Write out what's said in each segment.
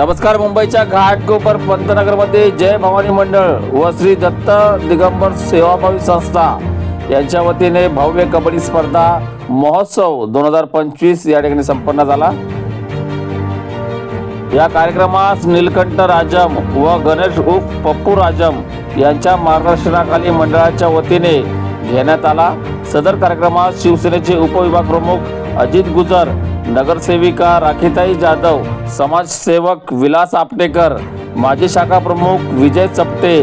नमस्कार मुंबईच्या घाटकोपर पंतनगरमध्ये जय भवानी मंडळ व श्री दत्त दिगंबर सेवाभावी संस्था. यांच्या वतीने भव्य कबड्डी स्पर्धा महोत्सव दोन हजार पंचवीस या ठिकाणी संपन्न झाला. या कार्यक्रमास नीलकंठ राजम व गणेश उप पप्पू राजम यांच्या मार्गदर्शनाखाली मंडळाच्या वतीने घेण्यात आला. सदर कार्यक्रमात शिवसेनेचे उपविभाग प्रमुख अजित गुजर नगरसेविका राखीताई जाधव समाजसेवक विलास आपटेकर माजी शाखा प्रमुख विजय चपटे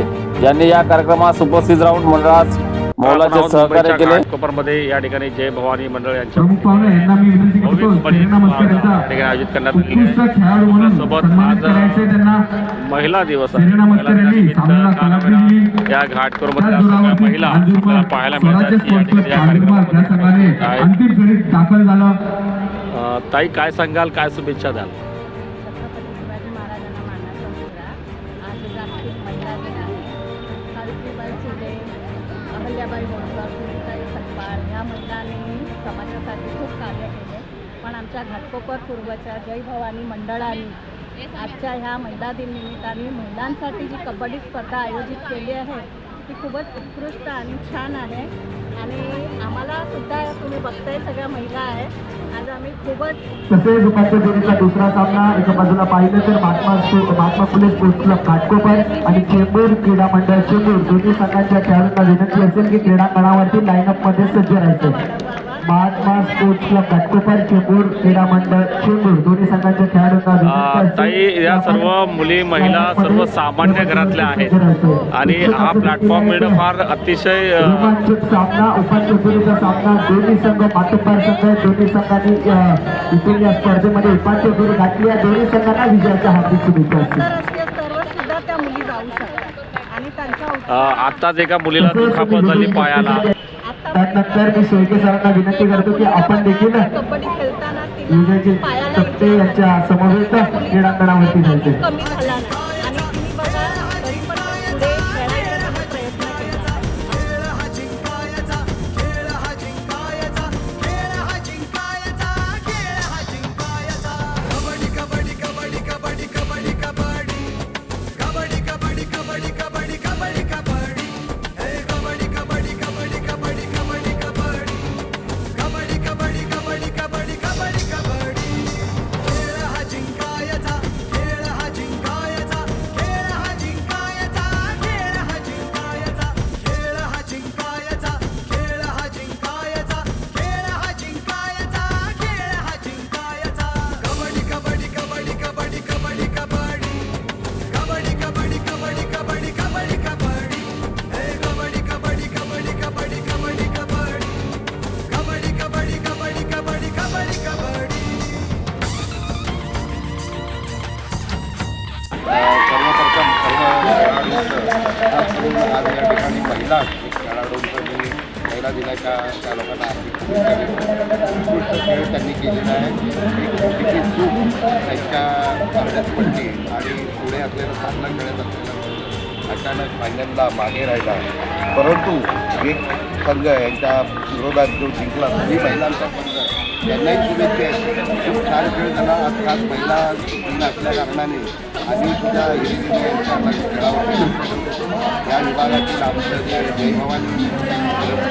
यांनी या कार्यक्रमास उपस्थित राहून मंडळास मौलाचे सहकार्य केले. कोपरमध्ये या ठिकाणी जय भवानी मंडळ यांच्या आयोजित करण्यात सोबत आज महिला दिवस या जोरावरती महिला पाहायला मिळतात. या कार्यक्रमामध्ये दाखल झालं. ताई काय सांगाल? काय शुभेच्छा द्याल? छत्रपती शिवाजी महाराजांना मानाचा मुलगा आज जागतिक महिला दिन आहे. सावित्रीबाई फुले अहल्याबाई होळकर सुनीताई सतपाळ ह्या महिलांनी समाजासाठी खूप कार्य केले. पण आमच्या घाटकोपर पूर्वच्या जय भवानी मंडळाने आजच्या ह्या महिला दिन निमित्ताने महिलांसाठी जी कबड्डी स्पर्धा आयोजित केली आहे ती खूपच उत्कृष्ट आणि छान आहे. आणि आम्हाला सुद्धा तुम्ही बघताय सगळ्या महिला आहे आज आम्ही खूपच तसेच उपांत्य फेरीचा दुसरा सामना एका बाजूला पाहिलं तर महात्मा महात्मा फुले स्पोर्ट्स क्लब घाटकोपर आणि चेंबूर क्रीडा मंडळ चेंबूर. दोन्ही संघांच्या खेळाडूंना विनंती असेल की क्रीडांगणावरती लाईनअपमध्ये सज्ज राहायचं. महात्मा स्पोर्ट्स क्लब घाटकोपर चेंबूर क्रीडा मंडळ चेंबूर दोन्ही संघांच्या खेळाडूंना ताई या सर्व मुली महिला सर्व सामान्य घरातल्या आहेत. आणि हा प्लॅटफॉर्म मिळणं फार अतिशय सामना उपांत्य फेरीचा सामना दोन्ही संघ मातोबार संघ. दोन्ही संघांनी अ, इथून या स्पर्धेमध्ये उपांत्य फेरी घातली आहे. दोन्ही संघांना विजयाच्या हार्दिक शुभेच्छा असतील आंतरराष्ट्रीय स्तरावर सुद्धा त्या मुली जाऊ शकतात आणि त्यांचा अं, उत्साह आत्ताच एका मुलीला दुखापत झाली पायाला. त्यानंतर मी शेळके सरांना विनंती करतो की आपण देखील पायाला सत्ते यांच्या समवेत क्रीडांगणावरती जायचे. महिला खेळाडूंचं मी महिला दिनाच्या त्या लोकांना हार्दिक उत्कृष्ट खेळ त्यांनी केलेला आहे. एक छोटीशी चूक त्यांच्या अर्ध्यात पडली आणि पुढे असलेला सामना खेळत असलेला अचानक फायनलला मागे राहिला. परंतु एक संघ यांच्या विरोधात जो जिंकला तरी महिलांचा संघ त्यांनाही शुभेच्छा आहेत खूप छान खेळ झाला. आज खास महिला असल्या कारणाने आम्ही सुद्धा या विभागातील आमचं जे जय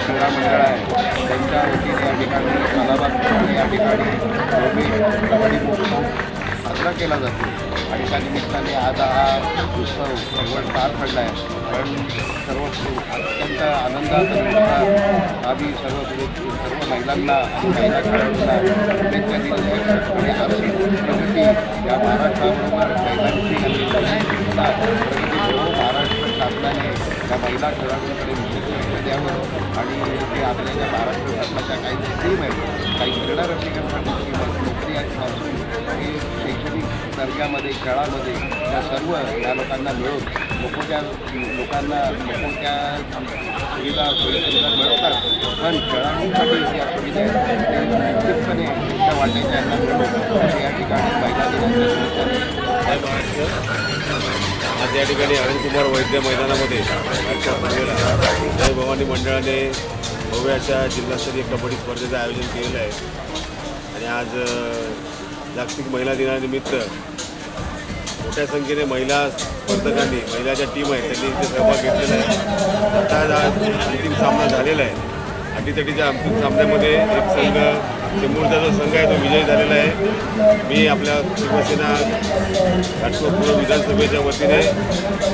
क्रीडा मंडळ आहे त्यांच्या वतीने या ठिकाणी या ठिकाणी कबड्डी साजरा केला जातो. आणि त्या निमित्ताने आज हा उत्सव चळवळ पार पडला आहे पण सर्व अत्यंत आनंदाचा आम्ही सर्व सर्व महिलांना आणि महिला खेळाडूंना शुभेच्छा दिलेल्या आहेत आणि अशीच प्रगती या महाराष्ट्राबरोबर महिलांची आणि प्रगती महाराष्ट्र शासनाने त्या महिला खेळाडूंकडे विशेष लक्ष द्यावं. आणि ते आपल्या ज्या महाराष्ट्र शासनाच्या काही स्कीम आहेत काही क्रीडा रसिकांसाठी किंवा नोकरी आहेत हे शैक्षणिक दर्जामध्ये खेळामध्ये त्या सर्व या लोकांना मिळून मोठमोठ्या लोकांना मोठमोठ्या सुविधा सुविधा मिळवतात पण खेळाडूंसाठी या सुविधा आहेत ते निश्चितपणे त्या वाटेच्या यांना मिळून या ठिकाणी महिला आज या ठिकाणी अरुणकुमार वैद्य मैदानामध्ये जय भवानी मंडळाने भव्य अशा जिल्हास्तरीय कबड्डी स्पर्धेचं आयोजन केलेलं आहे. आणि आज जागतिक महिला दिनानिमित्त मोठ्या संख्येने महिला स्पर्धकांनी महिला ज्या टीम आहेत त्यांनी इथे सहभाग घेतलेला आहे. आता आज अंतिम सामना झालेला आहे. अटीतटीच्या अंतिम सामन्यामध्ये एक संघ चिमूरचा जो संघ आहे तो विजयी झालेला आहे. मी आपल्या शिवसेना घाटपूर पूर्व विधानसभेच्या वतीने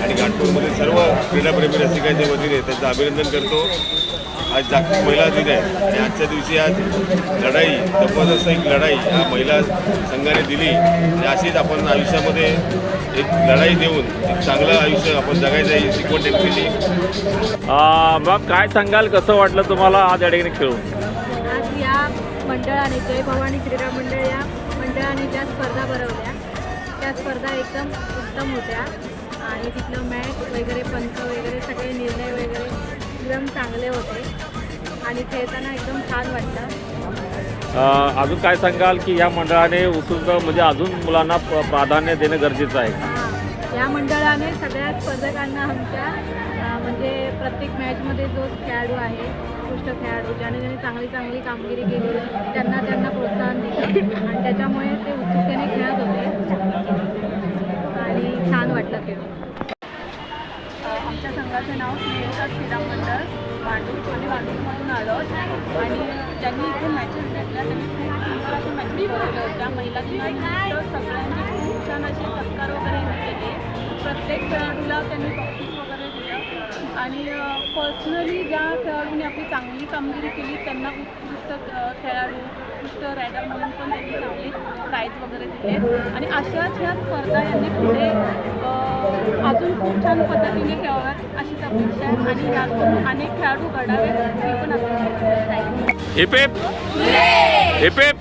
आणि घाटपूरमध्ये सर्व क्रीडाप्रेमी रसिकांच्या वतीने त्यांचं अभिनंदन करतो. आज जागतिक महिला दिन आहे आणि आजच्या दिवशी आज लढाई जबरदस्त एक लढाई या महिला संघाने दिली. आणि अशीच आपण आयुष्यामध्ये एक लढाई देऊन एक चांगलं आयुष्य आपण जगायचं आहे ही शिकवण त्यांनी दिली. मग काय सांगाल कसं वाटलं तुम्हाला आज या ठिकाणी खेळून? या मंडळाने जय भवानी क्रीडा मंडळ या मंडळाने ज्या स्पर्धा भरवल्या त्या स्पर्धा एकदम उत्तम होत्या. आणि तिथलं मॅच वगैरे पंच वगैरे सगळे निर्णय वगैरे एकदम चांगले होते. आणि खेळताना एकदम छान वाटलं. आ, अजून काय सांगाल की या मंडळाने उत्सुक म्हणजे अजून मुलांना प्राधान्य देणं गरजेचं आहे. या मंडळाने सगळ्या स्पर्धकांना आमच्या म्हणजे प्रत्येक मॅचमध्ये जो खेळाडू आहे उत्कृष्ट खेळाडू ज्याने ज्याने चांगली चांगली कामगिरी केली त्यांना त्यांना प्रोत्साहन दिलं. आणि त्याच्यामुळे ते उत्सुकतेने खेळत होते. आणि छान वाटलं खेळून. आमच्या संघाचं नाव श्रीलंका क्रीडा मंडळ. भांडूर कोणी भांडूरमधून आलो. आणि त्यांनी इथे मॅचेस घेतल्या त्यांनी खूप सुंदर अशा मॅचेस भरवल्या होत्या महिला सगळ्यांनी खूप छान असे सत्कार वगैरे केले. प्रत्येक खेळाडूला त्यांनी आणि पर्सनली ज्या खेळाडूने आपली चांगली कामगिरी केली त्यांना उत्कृष्ट खेळाडू उत्कृष्ट रायडर म्हणून पण त्यांनी चांगले प्राईज वगैरे दिले आणि अशाच ह्या स्पर्धा यांनी पुढे अजून खूप छान पद्धतीने खेळाव्यात अशीच अपेक्षा आहे. आणि यातून अनेक खेळाडू घडावेत ही पण अपेक्षा आहे. हिपेप हिपेप